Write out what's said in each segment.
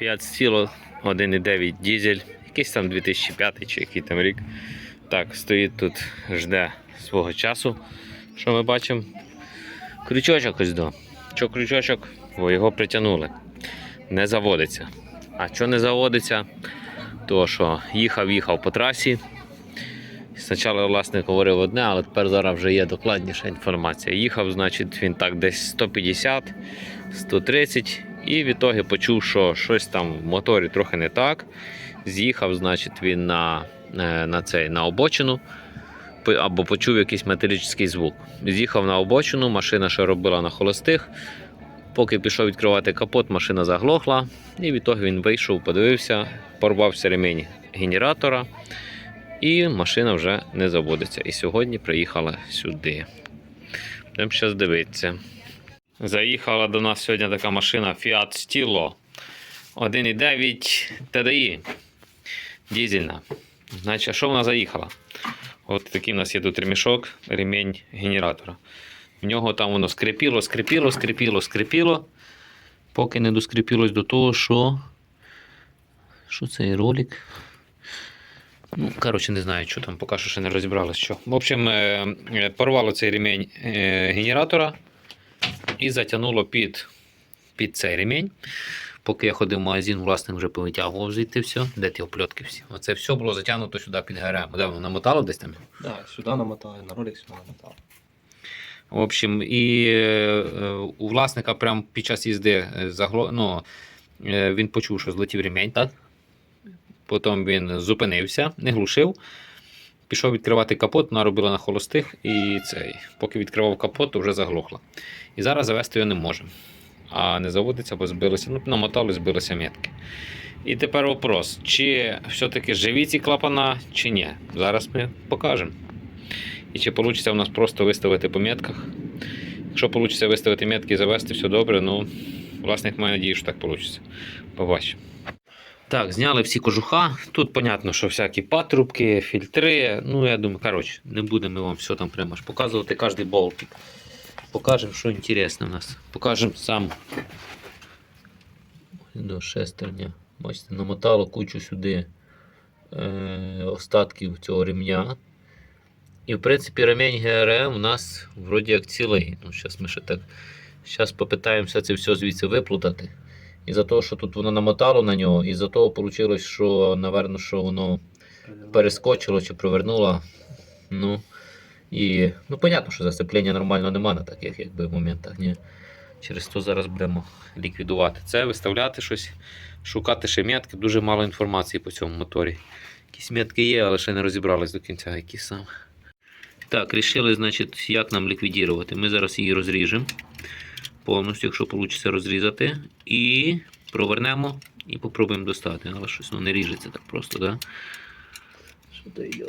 Fiat Stilo 1.9 дізель, якийсь там 2005 чи який там рік. Так, стоїть тут, жде свого часу. Що ми бачимо? Крючочок ось до. Що крючочок? Бо його притягнули. Не заводиться. А що не заводиться? То що їхав, їхав по трасі. Спочатку власник говорив одне, але тепер зараз вже є докладніша інформація. Їхав, значить, він так десь 150, 130, і в почув, що щось там в моторі трохи не так. З'їхав, значить, він на, е, на, цей, на обочину або почув якийсь металічний звук. З'їхав на обочину, машина ще робила на холостих. Поки пішов відкривати капот, машина заглохла, і відтоді він вийшов, подивився, порвався ремінь генератора, і машина вже не заводиться. І сьогодні приїхала сюди. Будемо зараз дивитися. Заїхала до нас сьогодні така машина Fiat Stilo 1.9 TDI. Дізельна. Значить, а що вона заїхала? От такий у нас є тут ремішок, ремінь генератора. В нього там воно скрипіло, скрипіло, скрипіло, скрипіло. Поки не доскрипілось до того, що. Що цей ролик? Ну, коротше, не знаю, що там, поки що ще не розібралось. Що. В общем, е, е, порвало цей ремінь е, генератора і затягнуло під, під цей ремінь. Поки я ходив в магазин, власник вже повитягував звідти все. Де ті опльотки всі? Оце все було затягнуто сюди під ГРМ. Де воно намотало десь там? Да, сюди намотали, на ролик сюди намотали. В общем, і е, у власника прямо під час їзди е, загло... ну, е, він почув, що злетів ремінь, так? Потім він зупинився, не глушив. Пішов відкривати капот, вона робила на холостих, і цей, поки відкривав капот, то вже заглохла. І зараз завести його не можемо. А не заводиться, бо збилися. Ну, намотали, збилися метки. І тепер вопрос: чи все-таки живі ці клапана, чи ні? Зараз ми покажемо. І чи вийде у нас просто виставити по метках. Якщо вийде виставити метки і завести, все добре, ну, власник має надію, що так вийде. Побачимо. Так, зняли всі кожуха. Тут понятно, що всякі патрубки, фільтри. Ну, я думаю, коротше, не будемо вам все там прямо ж показувати, кожний болтик. Покажемо, що інтересне в нас. Покажемо сам до шестерня. Бачите, намотало кучу сюди е, остатків цього ремня. І в принципі ремень ГРМ у нас вроді як цілий. Ну, зараз ми ще так. Зараз попитаємося це все звідси виплутати. І за того, що тут воно намотало на нього, і за того вийшло, що, напевно, що воно перескочило чи провернуло. Ну, і, ну, понятно, що зацеплення нормально нема на таких якби, моментах. Ні. Через то зараз будемо ліквідувати це, виставляти щось, шукати ще метки. Дуже мало інформації по цьому моторі. Якісь метки є, але ще не розібрались до кінця, які саме. Так, рішили, значить, як нам ліквідувати. Ми зараз її розріжемо повністю, якщо вийде розрізати. І провернемо і попробуємо достати. Але щось воно не ріжеться так просто, так? Да? Що то йде?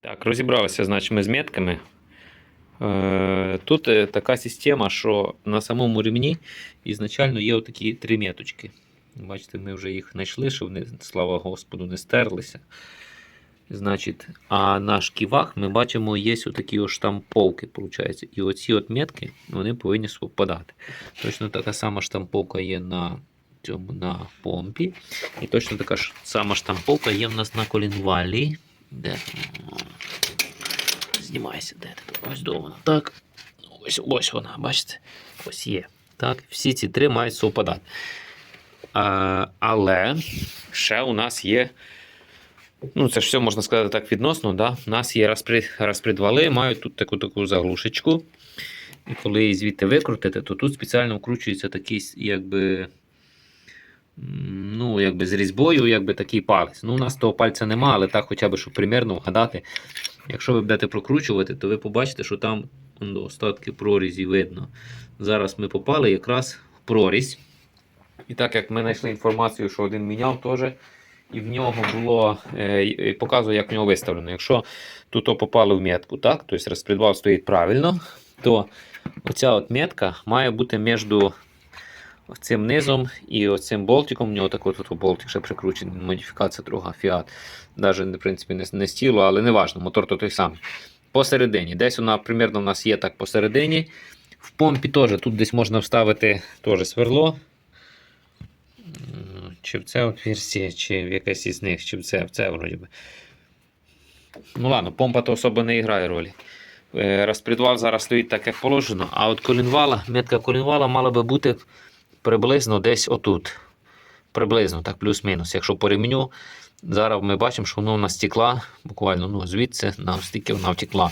Так, розібралися, значить, ми з метками. Е, Тут е, така система, що на самому ремні ізначально є отакі три меточки. Бачите, ми вже їх знайшли, що вони, слава Господу, не стерлися. Значить, а на шківах ми бачимо, є отакі ось штамповки. Виходить. І оці от метки вони повинні співпадати. Точно така сама штамповка є на цьому на помпі. І точно така ж сама штамповка є в нас на колінвалі. Де? Знімайся, де ти тут? Ось до. Так. Ось, ось вона, бачите? Ось є. Так, всі ці три мають совпадати. А, але ще у нас є. Ну, це ж все можна сказати так відносно. Да? У нас є розпредвали, мають тут таку таку заглушечку. І коли її звідти викрутити, то тут спеціально вкручується такий, якби. Ну, якби з різьбою, якби такий палець. Ну, у нас того пальця нема, але так хоча б, щоб примірно вгадати. Якщо ви будете прокручувати, то ви побачите, що там остатки прорізі видно. Зараз ми попали якраз в прорізь. І так як ми знайшли інформацію, що один міняв теж, і в нього було, е, показує, як в нього виставлено. Якщо тут попали в метку, так, тобто розпредвал стоїть правильно, то оця от метка має бути між цим низом і оцим болтиком. У нього такий от болтик ще прикручений, модифікація друга Fiat. Навіть, в принципі, не, не стіло, але не важно, мотор то той самий. Посередині. Десь вона примірно у нас є так посередині. В помпі теж тут десь можна вставити теж сверло. Чи в це отверстие, чи в якесь із них, чи в це, в це вроді би. Ну ладно, помпа то особо не грає ролі. Е, Розпредвал зараз стоїть так, як положено, а от колінвала, метка колінвала мала би бути приблизно десь отут. Приблизно, так, плюс-мінус. Якщо по ремню, зараз ми бачимо, що воно у нас стекла, буквально ну, звідси нам стільки вона втекла.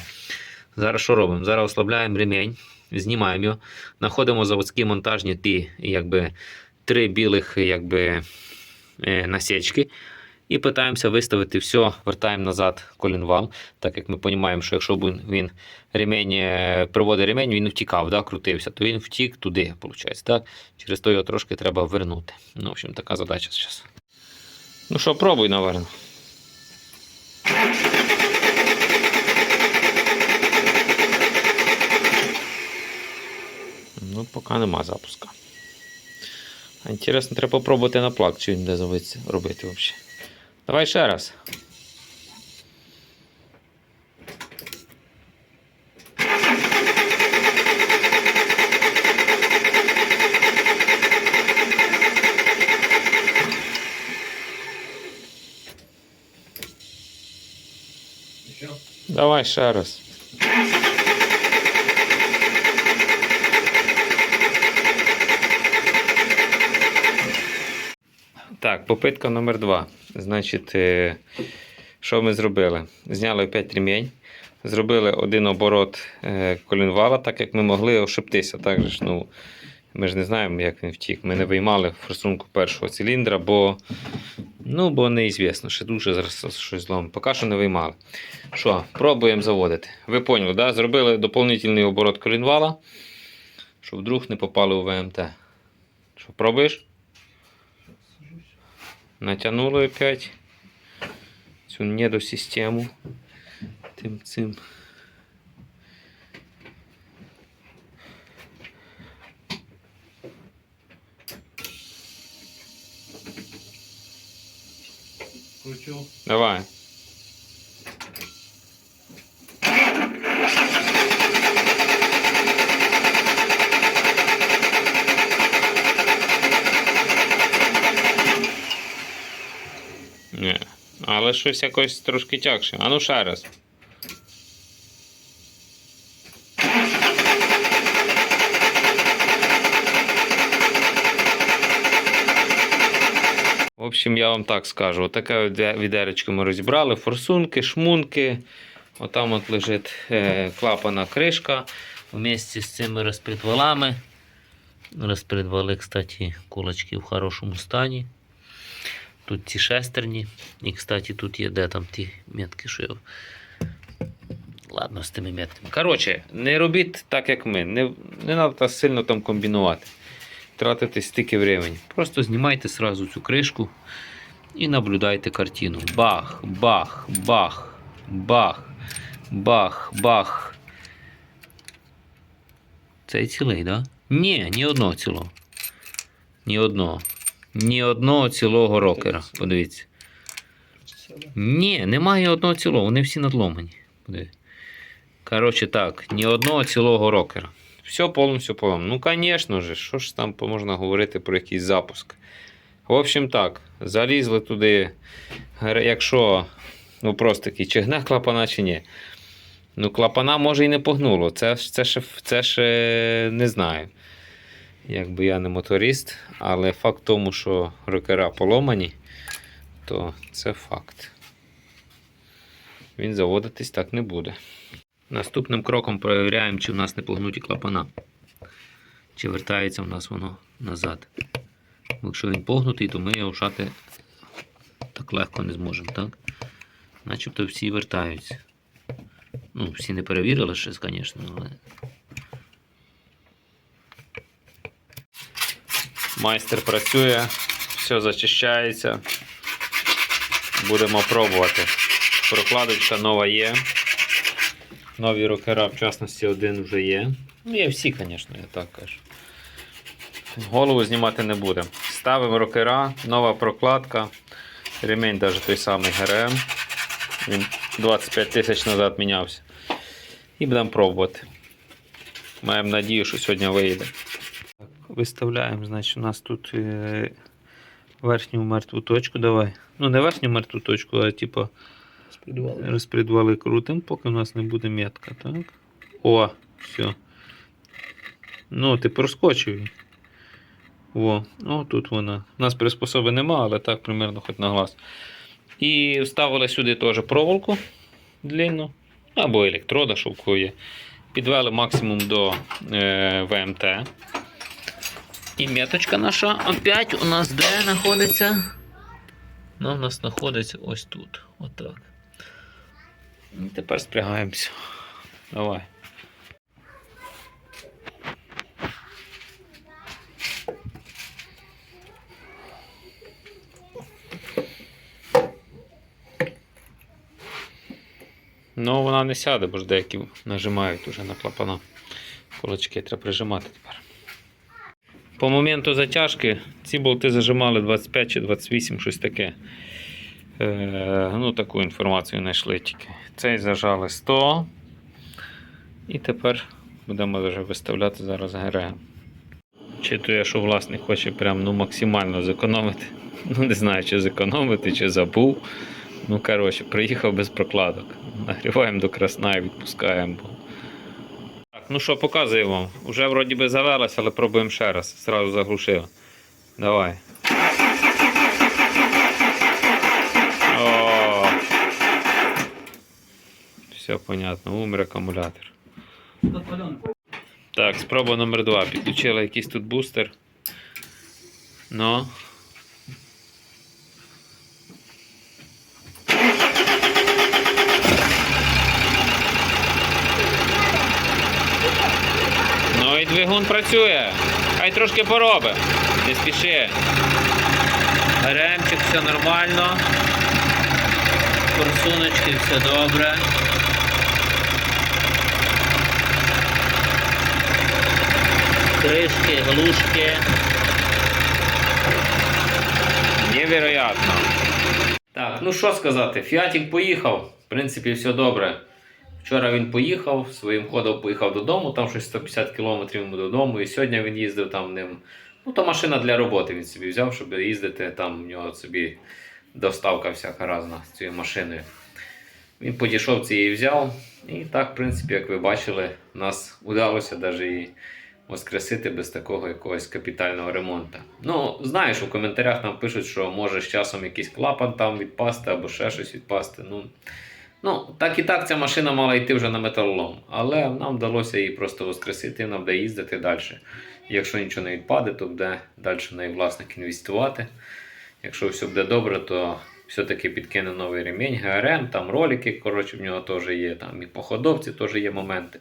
Зараз що робимо? Зараз ослабляємо ремінь, знімаємо його, знаходимо заводські монтажні ті, якби, три білих якби, е, насічки. І питаємося виставити все, вертаємо назад колінвал, так як ми розуміємо, що якщо б він ремень, е, приводить ремень, він втікав, да, крутився, то він втік туди, виходить. Так? Через то його трошки треба вернути. Ну, в общем, така задача зараз. Ну що, пробуй, наверно. Ну, поки нема запуска. Інтересно, треба попробувати на плак, чи він буде робити взагалі. Давай ще раз. Давай ще раз. Попитка номер два. Значить, е, що ми зробили? Зняли опять ремінь, зробили один оборот е, колінвала, так як ми могли ошибтися. Так же ж, ну, ми ж не знаємо, як він втік. Ми не виймали форсунку першого циліндра, бо, ну, бо неізвісно, ще дуже зараз щось злом. Поки що не виймали. Що, пробуємо заводити. Ви поняли, да? зробили доповнительний оборот колінвала, щоб вдруг не попали у ВМТ. Що, пробуєш? Натягнули опять цю недосистему. Тим цим. Кручу. Давай. Але щось якось трошки тягше. А ну ще раз. В общем, я вам так скажу. Отаке віде- відеречко ми розібрали. Форсунки, шмунки. Отам от лежить е, клапана кришка. Вместе з цими розпредвалами. Розпредвали, кстати, кулачки в хорошому стані. Тут ці шестерні. І, кстати, тут є де там ті метки, що я. Ладно, з тими метками. Коротше, не робіть так, як ми. Не, не треба сильно там комбінувати. Тратити стільки времени. Просто знімайте сразу цю кришку і наблюдайте картину. Бах, бах, бах, бах, бах, бах. Цей цілий, да? Ні, ні одного цілого. Ні одного. Ні одного цілого рокера. Подивіться. Ні, немає одного цілого, вони всі надломані. Подивіться. Коротше так, ні одного цілого рокера. Все повністю поломано. Ну, звісно ж, що ж там можна говорити про якийсь запуск. В общем так, залізли туди, якщо ну просто такий, чи гне клапана, чи ні. Ну, клапана може і не погнуло. Це, це, ще, це ще не знаю. Якби я не моторист, але факт в тому, що рокера поломані, то це факт. Він заводитись так не буде. Наступним кроком перевіряємо, чи в нас не погнуті клапана. Чи вертається в нас воно назад. Якщо він погнутий, то ми його вшати так легко не зможемо, так? Начебто всі вертаються. Ну, всі не перевірили ще, звісно, але. Майстер працює, все зачищається. Будемо пробувати. Прокладочка нова є. Нові рокера, в частності, один вже є. Ну, є всі, звісно, я так кажу. Голову знімати не будемо. Ставимо рокера, нова прокладка. Ремень навіть той самий ГРМ. Він 25 тисяч назад мінявся. І будемо пробувати. Маємо надію, що сьогодні вийде. Виставляємо, значить, у нас тут е, верхню мертву точку давай. Ну, не верхню мертву точку, а типу розпредвали крутим, поки у нас не буде метка, так? О, все. Ну, ти проскочив. її. О, ну тут вона. У нас приспособи нема, але так примерно хоч на глаз. І вставили сюди теж проволоку длинну, або електрода, що в кого є. Підвели максимум до е, ВМТ. І меточка наша опять у нас де знаходиться? Вона у нас знаходиться ось тут. Отак. І тепер спрягаємося. Давай. Ну, вона не сяде, бо ж деякі нажимають уже на клапана. Кулачки треба прижимати тепер. По моменту затяжки ці болти зажимали 25 чи 28, щось таке. Е, ну, таку інформацію знайшли тільки. Цей зажали 100. І тепер будемо вже виставляти зараз ГРМ. Читує, що власник хоче прям ну, максимально зекономити. Ну, не знаю, чи зекономити, чи забув. Ну, коротше, приїхав без прокладок. Нагріваємо до красна і відпускаємо. Ну що, показую вам. Уже вроді би завелась, але пробуємо ще раз. Зразу заглушив. Давай. О! Все понятно, умер акумулятор. Так, спроба номер два. Підключила якийсь тут бустер. Ну. Ну і двигун працює. Хай трошки поробить. Не спіши. Ремчик все нормально. Форсуночки все добре. Кришки, глушки. Невероятно. Так, ну що сказати, Фіатік поїхав. В принципі, все добре. Вчора він поїхав, своїм ходом поїхав додому, там щось 150 кілометрів додому. І сьогодні він їздив там ним. Ну, то машина для роботи він собі взяв, щоб їздити. Там в нього собі доставка всяка різна з цією машиною. Він підійшов цієї взяв. І так, в принципі, як ви бачили, нас вдалося навіть і воскресити без такого якогось капітального ремонту. Ну, знаєш, у коментарях нам пишуть, що може з часом якийсь клапан там відпасти або ще щось відпасти. Ну, ну так і так ця машина мала йти вже на металолом. Але нам вдалося її просто воскресити, вона буде їздити далі. Якщо нічого не відпаде, то буде далі в неї власник інвестувати. Якщо все буде добре, то все-таки підкине новий ремінь, ГРМ, там ролики, коротше, в нього теж є, там і по ходовці теж є моменти.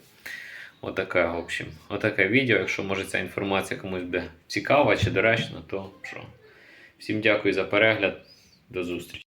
Отаке, в общем, отаке відео. Якщо може ця інформація комусь буде цікава чи доречна, то що. Всім дякую за перегляд. До зустрічі.